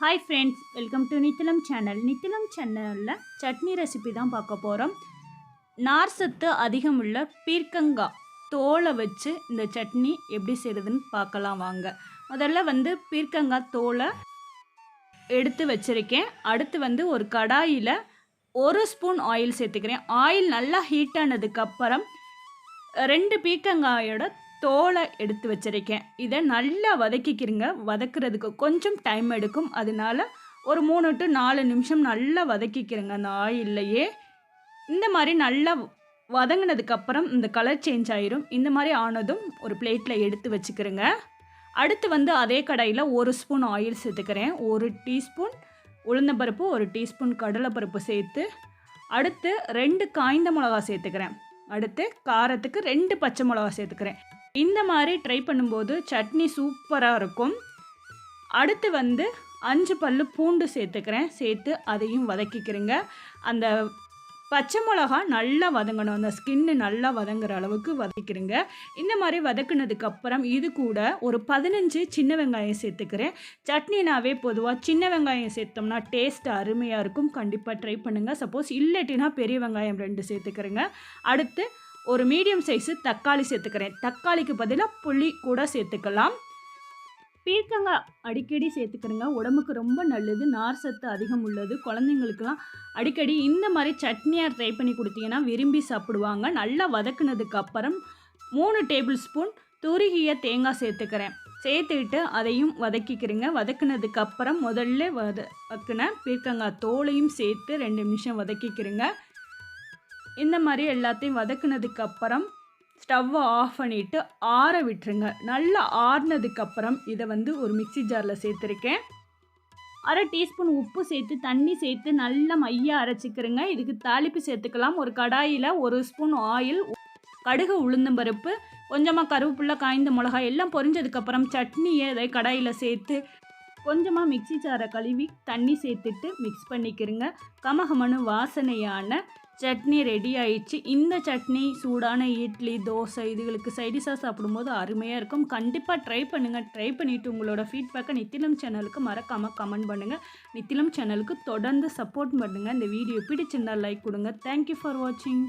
Hi friends welcome to Nithilam channel Nithilam சேனலில் chutney recipe தான் பார்க்க போகிறோம் நார் சத்து அதிகம் உள்ள பீர்க்கங்காய் தோலை வச்சு இந்த சட்னி எப்படி செய்கிறதுன்னு பார்க்கலாம் வாங்க. முதல்ல வந்து பீர்க்கங்காய் தோலை எடுத்து வச்சுருக்கேன். அடுத்து வந்து ஒரு கடாயில் ஒரு ஸ்பூன் ஆயில் சேர்த்துக்கிறேன். ஆயில் நல்லா ஹீட் ஆனதுக்கப்புறம் ரெண்டு பீர்க்கங்காயோட தோலை எடுத்து வச்சிருக்கேன். இதை நல்லா வதக்கிக்கிறங்க. வதக்குறதுக்கு கொஞ்சம் டைம் எடுக்கும். அதனால ஒரு மூணு டு நாலு நிமிஷம் நல்லா வதக்கிக்கிறங்க அந்த ஆயில்லையே. இந்த மாதிரி நல்லா வதங்கினதுக்கப்புறம் இந்த கலர் சேஞ்ச் ஆயிரும். இந்த மாதிரி ஆனதும் ஒரு பிளேட்டில் எடுத்து வச்சுக்கிறேங்க. அடுத்து வந்து அதே கடாயில் ஒரு ஸ்பூன் ஆயில் சேர்த்துக்கிறேன். ஒரு டீஸ்பூன் உளுந்தம்பருப்பு ஒரு டீஸ்பூன் கடலைப்பருப்பு சேர்த்து அடுத்து ரெண்டு காய்ந்த மிளகா சேர்த்துக்கிறேன். அடுத்து காரத்துக்கு ரெண்டு பச்சை மிளகா சேர்த்துக்கிறேன். இந்த மாதிரி ட்ரை பண்ணும்போது சட்னி சூப்பராக இருக்கும். அடுத்து வந்து அஞ்சு பல்லு பூண்டு சேர்த்துக்கிறேன். சேர்த்து அதையும் வதக்கிக்கிறேங்க. அந்த பச்சை மிளகா நல்லா வதங்கணும். அந்த ஸ்கின்னு நல்லா வதங்குற அளவுக்கு வதக்கிடுங்க இந்த மாதிரி வதக்குனதுக்கப்புறம் இது கூட ஒரு பதினஞ்சு சின்ன வெங்காயம் சேர்த்துக்கிறேன். சட்னினாவே பொதுவாக சின்ன வெங்காயம் சேர்த்தோம்னா டேஸ்ட் அருமையாக இருக்கும். கண்டிப்பாக ட்ரை பண்ணுங்கள் சப்போஸ் இல்லாட்டினா பெரிய வெங்காயம் ரெண்டு சேர்த்துக்கிறேங்க. அடுத்து ஒரு மீடியம் சைஸு தக்காளி சேர்த்துக்கிறேன். தக்காளிக்கு பதிலாக புளி கூட சேர்த்துக்கலாம். பீர்க்கங்காய் அடிக்கடி சேர்த்துக்கிறேங்க. உடம்புக்கு ரொம்ப நல்லது. நார் சத்து அதிகம் உள்ளது. குழந்தைங்களுக்குலாம் அடிக்கடி இந்த மாதிரி சட்னியாக ட்ரை பண்ணி கொடுத்தீங்கன்னா விரும்பி சாப்பிடுவாங்க. நல்லா வதக்குனதுக்கு அப்புறம் மூணு டேபிள் ஸ்பூன் துருகிய தேங்காய் சேர்த்துக்கிறேன். சேர்த்துக்கிட்டு அதையும் வதக்கிக்கிறேங்க. வதக்குனதுக்கு அப்புறம் முதல்ல வதக்கின பீர்க்கங்காய் தோலையும் சேர்த்து ரெண்டு நிமிஷம் வதக்கிக்கிறேங்க. இந்த மாதிரி எல்லாத்தையும் வதக்குனதுக்கப்புறம் ஸ்டவ்வை ஆஃப் பண்ணிவிட்டு ஆற விட்டுருங்க. நல்லா ஆறுனதுக்கப்புறம் இதை வந்து ஒரு மிக்சி ஜாரில் சேர்த்துருக்கேன். அரை டீஸ்பூன் உப்பு சேர்த்து தண்ணி சேர்த்து நல்லா மையாக அரைச்சிக்கிறேங்க. இதுக்கு தாளிப்பு சேர்த்துக்கலாம். ஒரு கடாயில் ஒரு ஸ்பூன் ஆயில் கடுகு உளுந்தம்பருப்பு கொஞ்சமாக கருவேப்பில்லை காய்ந்த மிளகாய் எல்லாம் பொரிஞ்சதுக்கப்புறம் சட்னியை இதை கடாயில் சேர்த்து கொஞ்சமாக மிக்சி ஜாரை கழுவி தண்ணி சேர்த்துட்டு மிக்ஸ் பண்ணிக்கிறேங்க. கமகமனு வாசனையான சட்னி ரெடி ஆயிடுச்சு. இந்த சட்னி சூடான இட்லி தோசை இதுகளுக்கு சைடிஷாக சாப்பிடும்போது அருமையாக இருக்கும். கண்டிப்பாக ட்ரை பண்ணுங்கள் ட்ரை பண்ணிவிட்டு உங்களோட ஃபீட்பேக்கை நித்திலம் சேனலுக்கு மறக்காமல் கமெண்ட் பண்ணுங்கள் நித்திலம் சேனலுக்கு தொடர்ந்து சப்போர்ட் பண்ணுங்கள் இந்த வீடியோ பிடிச்சிருந்தால் லைக் கொடுங்க. தேங்க்யூ ஃபார் வாட்சிங்